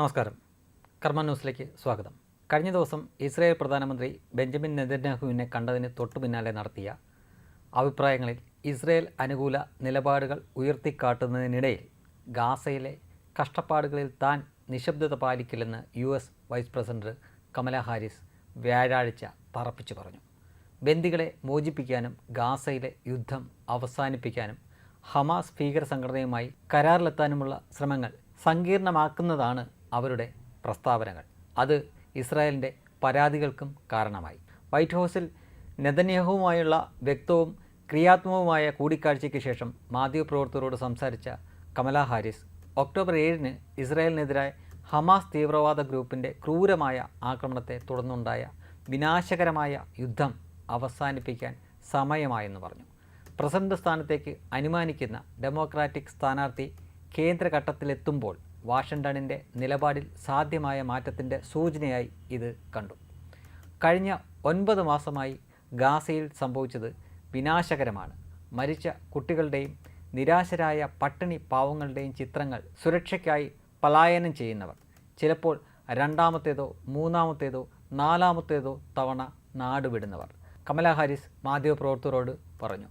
നമസ്കാരം. കർമ്മ ന്യൂസിലേക്ക് സ്വാഗതം. കഴിഞ്ഞ ദിവസം ഇസ്രായേൽ പ്രധാനമന്ത്രി ബെഞ്ചമിൻ നെതന്യാഹുവിനെ കണ്ടതിന് തൊട്ടു പിന്നാലെ നടത്തിയ അഭിപ്രായങ്ങളിൽ ഇസ്രായേൽ അനുകൂല നിലപാടുകൾ ഉയർത്തിക്കാട്ടുന്നതിനിടയിൽ ഗാസയിലെ കഷ്ടപ്പാടുകളിൽ താൻ നിശബ്ദത പാലിക്കില്ലെന്ന് U S vice president Kamala Harris വ്യാഴാഴ്ച തറപ്പിച്ചു പറഞ്ഞു. ബന്ദികളെ മോചിപ്പിക്കാനും ഗാസയിലെ യുദ്ധം അവസാനിപ്പിക്കാനും ഹമാസ് ഭീകര സംഘടനയുമായി കരാറിലെത്താനുമുള്ള ശ്രമങ്ങൾ സങ്കീർണമാക്കുന്നതാണ് അവരുടെ പ്രസ്താവനകൾ. അത് ഇസ്രായേലിന്റെ പരാതികൾക്കും കാരണമായി. വൈറ്റ് ഹൗസിൽ നെതന്യാഹുവുമായുള്ള വ്യക്തവും ക്രിയാത്മകവുമായ കൂടിക്കാഴ്ചയ്ക്ക് ശേഷം മാധ്യമപ്രവർത്തകരോട് സംസാരിച്ച കമല ഹാരിസ് ഒക്ടോബർ ഏഴിന് ഇസ്രായേലിനെതിരായ ഹമാസ് തീവ്രവാദ ഗ്രൂപ്പിന്റെ ക്രൂരമായ ആക്രമണത്തെ തുടർന്നുണ്ടായ വിനാശകരമായ യുദ്ധം അവസാനിപ്പിക്കാൻ സമയമായെന്ന് പറഞ്ഞു. പ്രസിഡന്റ് സ്ഥാനത്തേക്ക് അനുമാനിക്കുന്ന ഡെമോക്രാറ്റിക് സ്ഥാനാർത്ഥി കേന്ദ്രഘട്ടത്തിലെത്തുമ്പോൾ വാഷിങ്ടണിന്റെ നിലപാടിൽ സാധ്യമായ മാറ്റത്തിന്റെ സൂചനയായി ഇത് കണ്ടു. കഴിഞ്ഞ ഒൻപത് മാസമായി ഗാസയിൽ സംഭവിച്ചത് വിനാശകരമാണ്. മരിച്ച കുട്ടികളുടെയും നിരാശരായ പട്ടിണി പാവങ്ങളുടെയും ചിത്രങ്ങൾ സുരക്ഷയ്ക്കായി പലായനം ചെയ്യുന്നവർ. ചിലപ്പോൾ രണ്ടാമത്തേതോ മൂന്നാമത്തേതോ നാലാമത്തേതോ തവണ നാടുവിടുന്നവർ. കമലാ ഹാരിസ് മാധ്യമപ്രവർത്തകരോട് പറഞ്ഞു.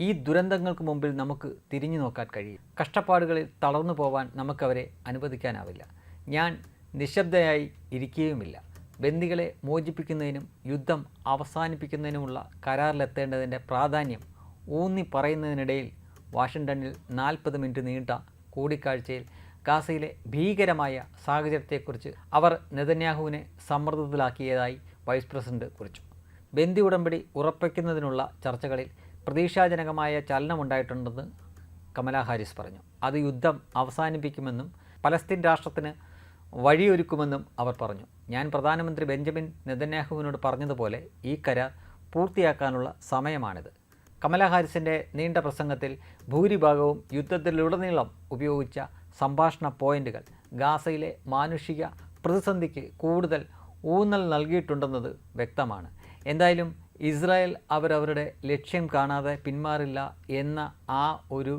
ഈ ദുരന്തങ്ങൾക്ക് മുമ്പിൽ നമുക്ക് തിരിഞ്ഞു നോക്കാൻ കഴിയും. കഷ്ടപ്പാടുകളിൽ തളർന്നു പോവാൻ നമുക്കവരെ അനുവദിക്കാനാവില്ല. ഞാൻ നിശബ്ദയായി ഇരിക്കുകയുമില്ല. ബന്ദികളെ മോചിപ്പിക്കുന്നതിനും യുദ്ധം അവസാനിപ്പിക്കുന്നതിനുമുള്ള കരാറിലെത്തേണ്ടതിന്റെ പ്രാധാന്യം ഊന്നി പറയുന്നതിനിടയിൽ വാഷിങ്ടണിൽ നാൽപ്പത് മിനിറ്റ് നീണ്ട കൂടിക്കാഴ്ചയിൽ ഗാസയിലെ ഭീകരമായ സാഹചര്യത്തെക്കുറിച്ച് അവർ നെതന്യാഹുവിനെ സമ്മർദ്ദത്തിലാക്കിയതായി വൈസ് പ്രസിഡന്റ് കുറിച്ചു. ബന്ദി ഉടമ്പടി ഉറപ്പിക്കുന്നതിനുള്ള ചർച്ചകളിൽ പ്രതീക്ഷാജനകമായ ചലനമുണ്ടായിട്ടുണ്ടെന്ന് കമല ഹാരിസ് പറഞ്ഞു. അത് യുദ്ധം അവസാനിപ്പിക്കുമെന്നും പലസ്തീൻ രാഷ്ട്രത്തിന് വഴിയൊരുക്കുമെന്നും അവർ പറഞ്ഞു. ഞാൻ പ്രധാനമന്ത്രി ബെഞ്ചമിൻ നെതന്യാഹുവിനോട് പറഞ്ഞതുപോലെ ഈ കരാർ പൂർത്തിയാക്കാനുള്ള സമയമാണിത്. കമല ഹാരിസിന്റെ നീണ്ട പ്രസംഗത്തിൽ ഭൂരിഭാഗവും യുദ്ധത്തിലുടനീളം ഉപയോഗിച്ച സംഭാഷണ പോയിന്റുകൾ ഗാസയിലെ മാനുഷിക പ്രതിസന്ധിക്ക് കൂടുതൽ ഊന്നൽ നൽകിയിട്ടുണ്ടെന്നത് വ്യക്തമാണ്. എന്തായാലും ഇസ്രായേൽ അവരവരുടെ ലക്ഷ്യം കാണാതെ പിന്മാറില്ല എന്ന ആ ഒരു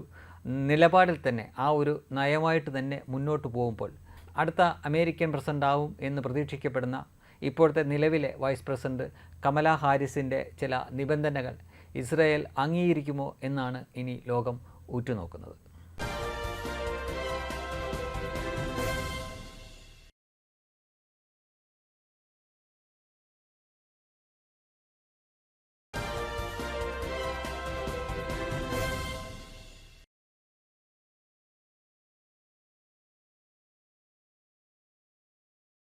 നിലപാടിൽ തന്നെ ആ ഒരു നയമായിട്ട് തന്നെ മുന്നോട്ട് പോകുമ്പോൾ അടുത്ത അമേരിക്കൻ പ്രസിഡന്റ് ആവും എന്ന് പ്രതീക്ഷിക്കപ്പെടുന്ന ഇപ്പോഴത്തെ നിലവിലെ വൈസ് പ്രസിഡന്റ് കമല ഹാരിസിന്റെ ചില നിബന്ധനകൾ ഇസ്രായേൽ അംഗീകരിക്കുമോ എന്നാണ് ഇനി ലോകം ഉറ്റുനോക്കുന്നത്.